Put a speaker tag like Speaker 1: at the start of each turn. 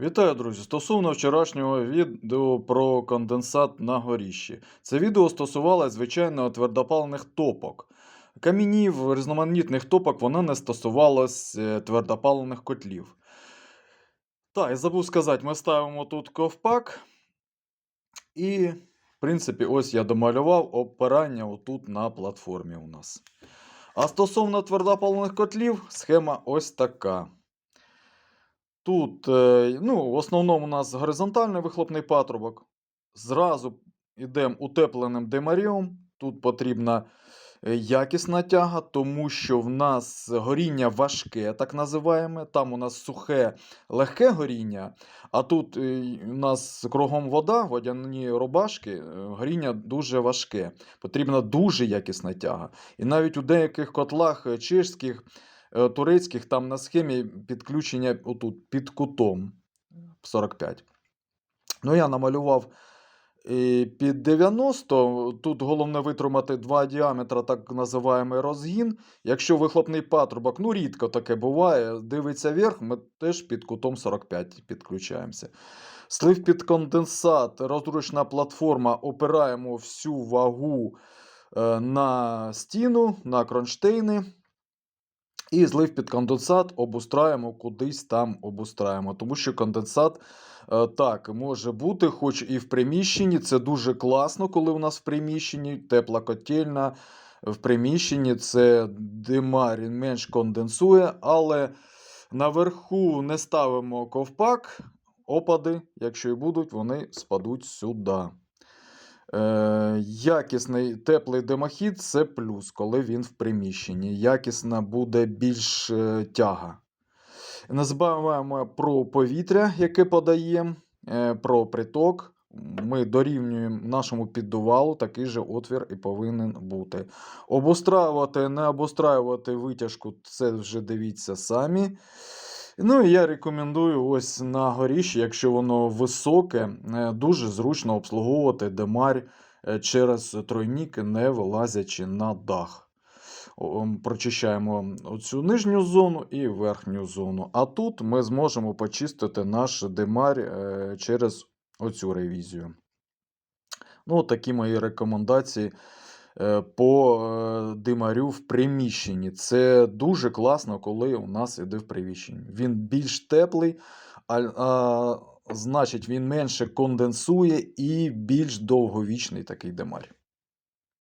Speaker 1: Вітаю, друзі! Стосовно вчорашнього відео про конденсат на горіщі. Це відео стосувалося, звичайно, твердопалених топок. Камінів, різноманітних топок, воно не стосувалось е, твердопалених котлів. Так, і забув сказати, ми ставимо тут ковпак. І, в принципі, ось я домалював опирання отут на платформі у нас. А стосовно твердопалених котлів, схема ось така. Тут, е, ну, в основному у нас горизонтальний вихлопний патрубок. Зразу йдемо утепленим демаріум. Тут потрібна е, якісна тяга, тому що в нас горіння важке, так називаємо. Там у нас сухе, легке горіння, а тут е, у нас кругом вода, водяні рубашки, горіння дуже важке. Потрібна дуже якісна тяга. І навіть у деяких котлах чешських турецьких там на схемі підключення отут під кутом 45. Ну, я намалював е, під 90. Тут головне витримати два діаметра, так називаємо розгін. Якщо вихлопний патрубок, ну рідко таке буває, дивиться вверх, ми теж під кутом 45 підключаємося. Слив під конденсат, розручна платформа, опираємо всю вагу е, на стіну, на кронштейни. І злив під конденсат обустраємо кудись там обустраємо. Тому що конденсат е, так може бути, хоч і в приміщенні. Це дуже класно, коли у нас в приміщенні тепла котельна. В приміщенні це димар він менш конденсує, але наверху не ставимо ковпак, опади, якщо і будуть, вони спадуть сюди. Е, якісний теплий димохід це плюс, коли він в приміщенні. Якісна буде більш е, тяга. Не забуваємо про повітря, яке подаємо, е, про приток. Ми дорівнюємо нашому піддувалу, такий же отвір і повинен бути. Обустраювати, не обустраювати витяжку, це вже дивіться самі. Ну і я рекомендую ось на горіщі, якщо воно високе, е, дуже зручно обслуговувати демарь е, через тройнік, не вилазячи на дах. Прочищаємо оцю нижню зону і верхню зону. А тут ми зможемо почистити наш демарь е, через оцю ревізію. Ну, такі мої рекомендації по е, димарю в приміщенні. Це дуже класно, коли у нас іде в приміщенні. Він більш теплий, а, а значить, він менше конденсує і більш довговічний такий димар.